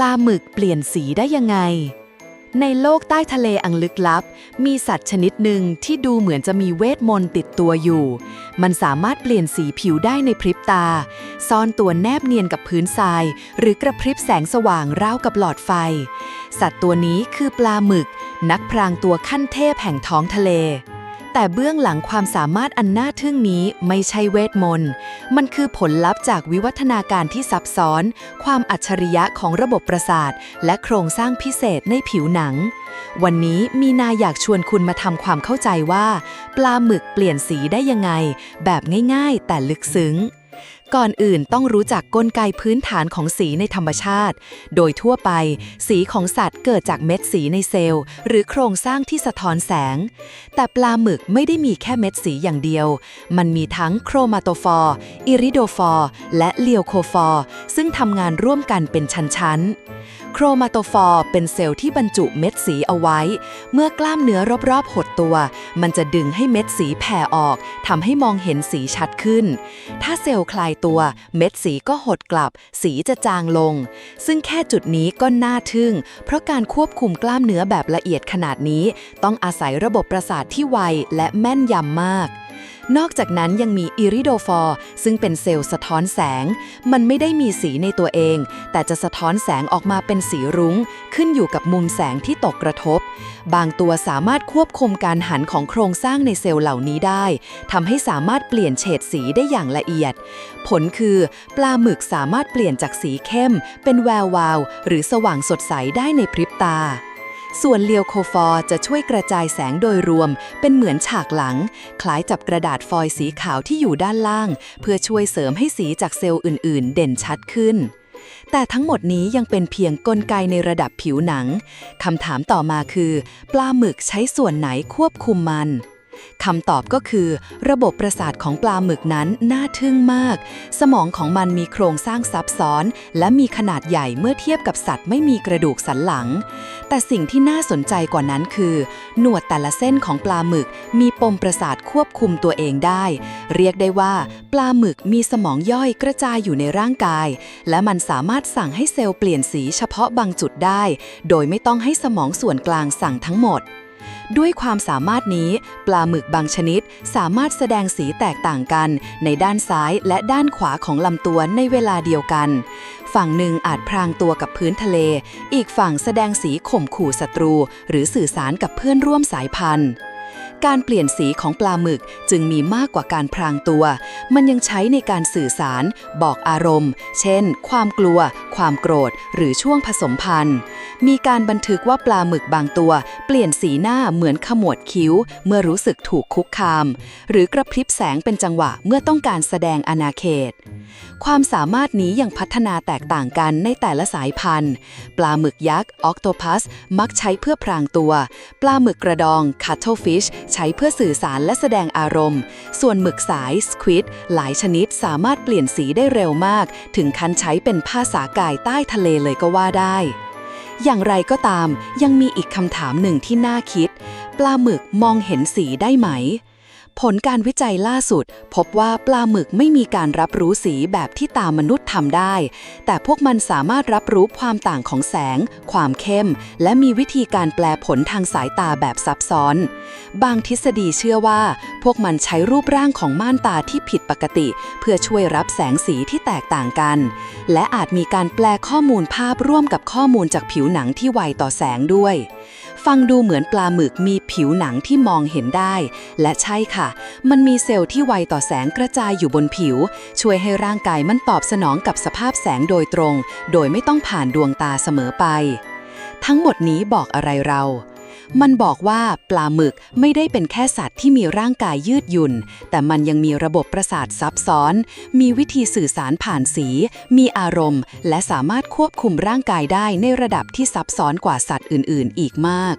ปลาหมึกเปลี่ยนสีได้ยังไง ในโลกใต้ทะเลอังลึกลับ มีสัตว์ชนิดหนึ่งที่ดูเหมือนจะมีเวทมนต์ติดตัวอยู่ มันสามารถเปลี่ยนสีผิวได้ในพริบตา ซ่อนตัวแนบเนียนกับพื้นทราย หรือกระพริบแสงสว่างราวกับหลอดไฟ สัตว์ตัวนี้คือปลาหมึก นักพรางตัวขั้นเทพแห่งท้องทะเล แต่เบื้องหลังความสามารถอันน่าทึ่งนี้ไม่ใช่เวทมนต์ มันคือผลลัพธ์จากวิวัฒนาการที่ซับซ้อน ความอัจฉริยะของระบบประสาท และโครงสร้างพิเศษในผิวหนัง วันนี้มีนาอยากชวนคุณมาทำความเข้าใจว่า ปลาหมึกเปลี่ยนสีได้ยังไง แบบง่ายๆ แต่ลึกซึ้ง ก่อนอื่นต้องรู้จักกลไกพื้นฐานของสีในธรรมชาติ โดยทั่วไป สีของสัตว์เกิดจากเม็ดสีในเซลล์ หรือโครงสร้างที่สะท้อนแสง แต่ปลาหมึกไม่ได้มีแค่เม็ดสีอย่างเดียว มันมีทั้งโครมาโตฟอร์ อิริโดฟอร์ และเลียวโคฟอร์ ซึ่งทำงานร่วมกันเป็นชั้นๆ โครมาโตฟอร์เป็นเซลล์ที่บรรจุเม็ดสีเอาไว้ เมื่อกล้ามเนื้อรอบๆ หดตัว มันจะดึงให้เม็ดสีแผ่ออกทำให้มองเห็นสีชัดขึ้น ถ้าเซลล์คลายตัว เม็ดสีก็หดกลับ สีจะจางลง ซึ่งแค่จุดนี้ก็น่าทึ่ง เพราะการควบคุมกล้ามเนื้อแบบละเอียดขนาดนี้ ต้องอาศัยระบบประสาทที่ไวและแม่นยำมาก นอกจากนั้นยังมีอิริโดฟอร์ ซึ่งเป็นเซลล์สะท้อนแสง มันไม่ได้มีสีในตัวเอง แต่จะสะท้อนแสงออกมาเป็นสีรุง้ง ขึ้นอยู่กับมุมแสงที่ตกกระทบ บางตัวสามารถควบคุมการหันของโครงสร้างในเซลล์เหล่านี้ได้ทำให้สามารถเปลี่ยนเฉดสีได้อย่างละเอียด ผลคือปลาหมึกสามารถเปลี่ยนจากสีเข้ม เป็นแวววาว หรือสว่างสดใสได้ในพริบตา ส่วนเลียวโคฟอร์จะช่วยกระจายแสงโดยรวม เป็นเหมือนฉากหลัง คล้ายจับกระดาษฟอยล์สีขาวที่อยู่ด้านล่าง เพื่อช่วยเสริมให้สีจากเซลล์อื่น ๆ เด่นชัดขึ้น แต่ทั้งหมดนี้ยังเป็นเพียงกลไกในระดับผิวหนังคำถามต่อมาคือ ปลาหมึกใช้ส่วนไหนควบคุมมัน คำตอบก็คือ ระบบประสาทของปลาหมึกนั้นน่าทึ่งมาก สมองของมันมีโครงสร้างซับซ้อน และมีขนาดใหญ่เมื่อเทียบกับสัตว์ไม่มีกระดูกสันหลัง แต่สิ่งที่น่าสนใจกว่านั้นคือ หนวดแต่ละเส้นของปลาหมึก มีปมประสาทควบคุมตัวเองได้ เรียกได้ว่า ปลาหมึกมีสมองย่อยกระจายอยู่ในร่างกาย และมันสามารถสั่งให้เซลล์เปลี่ยนสีเฉพาะบางจุดได้ โดยไม่ต้องให้สมองส่วนกลางสั่งทั้งหมด ด้วยความสามารถนี้ ปลาหมึกบางชนิด สามารถแสดงสีแตกต่างกัน ในด้านซ้ายและด้านขวาของลำตัวในเวลาเดียวกัน ฝั่งหนึ่งอาจพรางตัวกับพื้นทะเล อีกฝั่งแสดงสีข่มขู่ศัตรู หรือสื่อสารกับเพื่อนร่วมสายพันธุ์การเปลี่ยนสีของปลาหมึกจึงมีมากกว่าการพรางตัว มันยังใช้ในการสื่อสาร บอกอารมณ์ เช่น ความกลัว ความโกรธหรือช่วงผสมพันธุ์ มีการบันทึกว่าปลาหมึกบางตัว เปลี่ยนสีหน้าเหมือนขมวดคิ้ว เมื่อรู้สึกถูกคุกคาม หรือกระพริบแสงเป็นจังหวะเมื่อต้องการแสดงอาณาเขต ความสามารถนี้ยังพัฒนาแตกต่างกันในแต่ละสายพันธุ์ ปลาหมึกยักษ์ออกโตพัสมักใช้เพื่อพรางตัว ปลาหมึกกระดอง cuttlefish ใช้เพื่อสื่อสารและแสดงอารมณ์ ส่วนหมึกสาย squid หลายชนิดสามารถเปลี่ยนสีได้เร็วมาก ถึงขั้นใช้เป็นภาษากายใต้ทะเลเลยก็ว่าได้ อย่างไรก็ตามยังมีอีกคำถามหนึ่งที่น่าคิด ปลาหมึกมองเห็นสีได้ไหม ผลการวิจัยล่าสุด พบว่าปลาหมึกไม่มีการรับรู้สีแบบที่ตามมนุษย์ทำได้ แต่พวกมันสามารถรับรู้ความต่างของแสง ความเข้ม และมีวิธีการแปลผลทางสายตาแบบซับซ้อน บางทฤษฎีเชื่อว่า พวกมันใช้รูปร่างของม่านตาที่ผิดปกติ เพื่อช่วยรับแสงสีที่แตกต่างกัน และอาจมีการแปลข้อมูลภาพร่วมกับข้อมูลจากผิวหนังที่ไวต่อแสงด้วย ฟังดูเหมือนปลาหมึกมีผิวหนังที่มองเห็นได้ และใช่ค่ะ มันมีเซลล์ที่ไวต่อแสงกระจายอยู่บนผิว ช่วยให้ร่างกายมันตอบสนองกับสภาพแสงโดยตรง โดยไม่ต้องผ่านดวงตาเสมอไป ทั้งหมดนี้บอกอะไรเรา มันบอกว่าปลาหมึกไม่ได้เป็นแค่สัตว์ที่มีร่างกายยืดหยุ่น แต่มันยังมีระบบประสาทซับซ้อน มีวิธีสื่อสารผ่านสี มีอารมณ์ และสามารถควบคุมร่างกายได้ในระดับที่ซับซ้อนกว่าสัตว์อื่น ๆ อีกมาก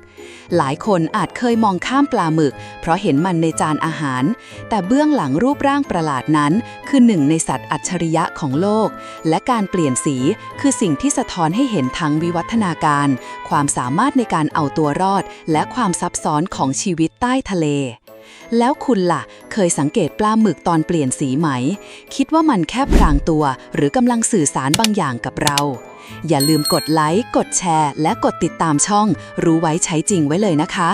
หลายคนอาจเคยมองข้ามปลาหมึก เพราะเห็นมันในจานอาหาร แต่เบื้องหลังรูปร่างประหลาดนั้น คือหนึ่งในสัตว์อัจฉริยะของโลก และการเปลี่ยนสีคือสิ่งที่สะท้อนให้เห็นทั้งวิวัฒนาการ ความสามารถในการเอาตัวรอดและความซับซ้อนของชีวิตใต้ทะเล แล้วคุณล่ะ เคยสังเกตปลาหมึกตอนเปลี่ยนสีไหม คิดว่ามันแค่พรางตัว หรือกำลังสื่อสารบางอย่างกับเรา อย่าลืมกดไลค์ กดแชร์ และกดติดตามช่อง รู้ไว้ใช้จริงไว้เลยนะคะ